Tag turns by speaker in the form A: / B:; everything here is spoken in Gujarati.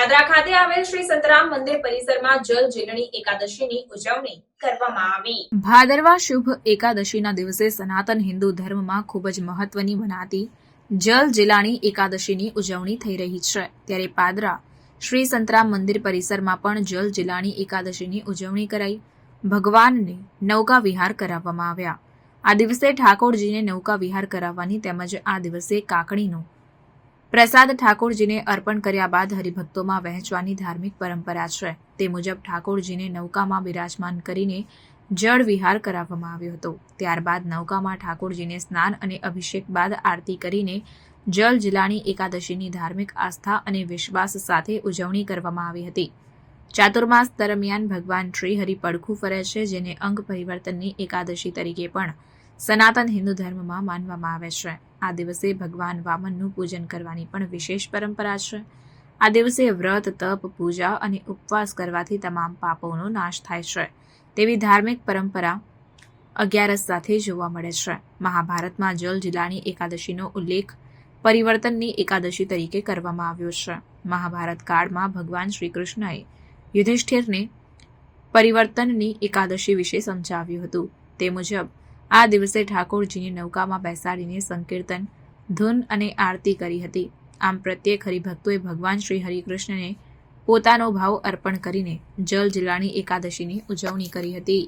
A: પાદરા ખાતે આવેલ શ્રી સંતરામ મંદિર પરિસરમાં જલ જીલણી એકાદશીની ઉજવણી
B: ભાદરવા શુભ એકાદશીના દિવસે સનાતન હિન્દુ ધર્મમાં ખૂબ જ મહત્વની મનાતી જલ જીલાણી એકાદશીની ઉજવણી થઈ રહી છે. ત્યારે પાદરા શ્રી સંતરામ મંદિર પરિસરમાં પણ જલ જીલાણી એકાદશીની ઉજવણી કરાઈ. ભગવાનને નૌકા વિહાર કરાવવામાં આવ્યા. આ દિવસે ઠાકોરજીને નૌકા વિહાર કરાવવાની તેમજ આ દિવસે કાકડીનો પ્રસાદ ઠાકોરજીને અર્પણ કર્યા બાદ હરિભક્તોમાં વહેંચવાની ધાર્મિક પરંપરા છે. તે મુજબ ઠાકોરજીને નૌકામાં બિરાજમાન કરીને જળ વિહાર કરાવવામાં આવ્યો હતો. ત્યારબાદ નૌકામાં ઠાકોરજીને સ્નાન અને અભિષેક બાદ આરતી કરીને જલ જિલ્લાની એકાદશીની ધાર્મિક આસ્થા અને વિશ્વાસ સાથે ઉજવણી કરવામાં આવી હતી. ચાતુર્માસ દરમિયાન ભગવાન શ્રી હરિ પડખું ફરે છે, જેને અંગ પરિવર્તનની એકાદશી તરીકે પણ સનાતન હિન્દુ ધર્મમાં માનવામાં આવે છે. આ દિવસે ભગવાન વામનનું પૂજન કરવાની પણ વિશેષ પરંપરા છે. આ દિવસે વ્રત, તપ, પૂજા અને ઉપવાસ કરવાથી તમામ પાપોનો નાશ થાય છે. તેવી ધાર્મિક પરંપરા અગિયારસ સાથે જોવા મળે છે. મહાભારતમાં જલ જીલાણી એકાદશીનો ઉલ્લેખ પરિવર્તનની એકાદશી તરીકે કરવામાં આવ્યો છે. મહાભારત કાળમાં ભગવાન શ્રી કૃષ્ણએ યુધિષ્ઠિરને પરિવર્તનની એકાદશી વિશે સમજાવ્યું હતું. તે મુજબ આ દિવસે ઠાકોરજીને નૌકામાં બેસાડીને સંકીર્તન, ધૂન અને આરતી કરી હતી. આમ પ્રત્યેક હરિભક્તોએ ભગવાન શ્રી હરિકૃષ્ણને પોતાનો ભાવ અર્પણ કરીને જલ જીલાણી એકાદશીની ઉજવણી કરી હતી.